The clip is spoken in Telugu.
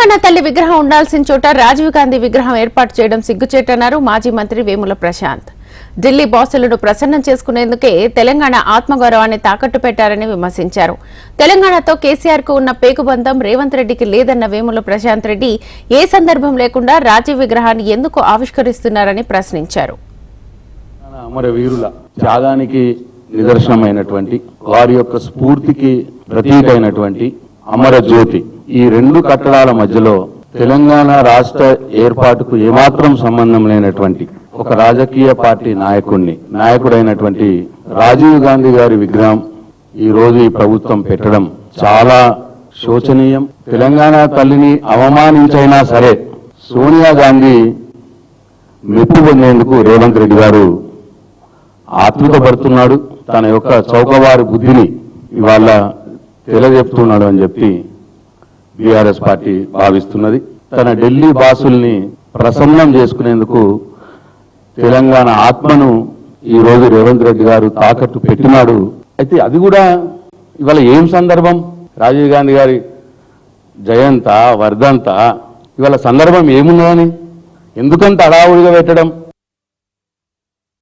తెలంగాణ తల్లి విగ్రహం ఉండాల్సిన చోట రాజీవ్ గాంధీ విగ్రహం ఏర్పాటు చేయడం సిగ్గుచేటన్నారు మాజీ మంత్రి వేముల ప్రశాంత్. ఢిల్లీ బాసులను ప్రసన్నం చేసుకునేందుకే తెలంగాణ ఆత్మగౌరవాన్ని తాకట్టు పెట్టారని విమర్శించారు. తెలంగాణతో కేసీఆర్కు ఉన్న పేకుబంధం రేవంత్ రెడ్డికి లేదన్న వేముల ప్రశాంత్ రెడ్డి ఏ సందర్భం లేకుండా రాజీవ్ విగ్రహాన్ని ఎందుకు ఆవిష్కరిస్తున్నారని ప్రశ్నించారు. త్యాగానికి నిదర్శనమైనటువంటి వారి యొక్క స్ఫూర్తికి ప్రతీక అయినటువంటి అమరజ్యోతి ఈ రెండు కట్టడాల మధ్యలో తెలంగాణ రాష్ట్ర ఏర్పాటుకు ఏమాత్రం సంబంధం లేనటువంటి ఒక రాజకీయ పార్టీ నాయకుడిని నాయకుడైనటువంటి రాజీవ్ గాంధీ గారి విగ్రహం ఈ రోజు ఈ ప్రభుత్వం పెట్టడం చాలా శోచనీయం. తెలంగాణ తల్లిని అవమానించైనా సరే సోనియా గాంధీ మెప్పు పొందేందుకు రేవంత్ రెడ్డి గారు ఆతృతపడుతున్నాడు తన యొక్క చౌకవారి బుద్ధిని ఇవాళ తెలియజెప్తున్నాడు అని చెప్పి బీఆర్ఎస్ పార్టీ భావిస్తున్నది. తన ఢిల్లీ బాసుల్ని ప్రసన్నం చేసుకునేందుకు తెలంగాణ ఆత్మను ఈ రోజు రేవంత్ రెడ్డి గారు తాకట్టు పెట్టినాడు. అయితే అది కూడా ఇవాళ ఏం సందర్భం? రాజీవ్ గాంధీ గారి జయంత వర్ధంత ఇవాళ సందర్భం ఏమున్నదని? ఎందుకంత అడావుడిగా పెట్టడం?